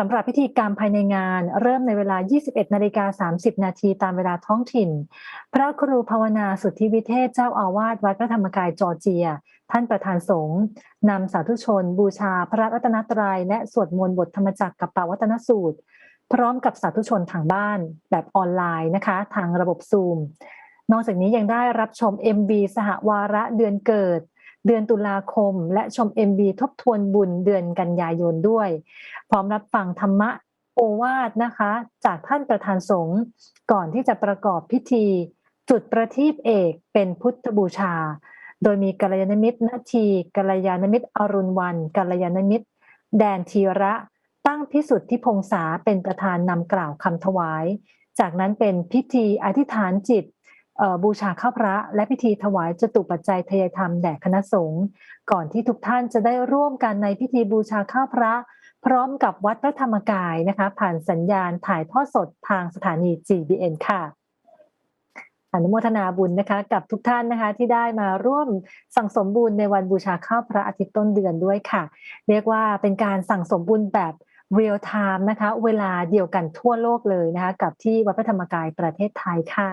สำหรับพิธีกรรมภายในงาน เริ่มในเวลา 21 นาฬิกา 30 นาทีตามเวลาท้องถิ่น พระครูภาวนาสุทธิวิเทศเจ้าอาวาสวัดพระธรรมกายจอร์เจีย ท่านประธานสงฆ์นำสาธุชน บูชาพระรัตนตรัย และสวดมนต์บทธรรมจักรกับปวัตนสูตร พร้อมกับสาธุชนทางบ้านแบบออนไลน์นะคะ ทางระบบซูม นอกจากนี้ยังได้รับชม MB สหวาระเดือนเกิด เดือนตุลาคม และชม MB ทบทวนบุญเดือนกันยายนด้วย พร้อมรับฟังธรรมะโอวาทนะคะ จากท่านประธานสงฆ์ก่อนที่จะประกอบพิธี จุดประทีปเอกเป็นพุทธบูชา โดยมีกัลยาณมิตรนาทีกัลยาณมิตรอรุณวันกัลยาณมิตร แดนทีระตั้งพิสุทธิพงษาเป็นประธานนำกล่าวคำถวาย จากนั้นเป็นพิธีอธิษฐานจิต บูชาข้าพระ และพิธีถวายจตุปัจจัยทยธรรมแด่คณะสงฆ์ก่อนที่ทุกท่านจะได้ร่วมกันในพิธีบูชาข้าพระ พร้อมกับวัดพระธรรมกายนะคะ ผ่านสัญญาณถ่ายทอดสดทางสถานี GBN ค่ะอนุโมทนาบุญนะคะ กับทุกท่านนะคะที่ได้มาร่วมสั่งสมบุญในวันบูชาข้าวพระอาทิตย์ต้นเดือนด้วยค่ะ เรียกว่าเป็นการสั่งสมบุญแบบเรียลไทม์นะคะ เวลาเดียวกันทั่วโลกเลยนะคะ กับที่วัดพระธรรมกายประเทศไทยค่ะ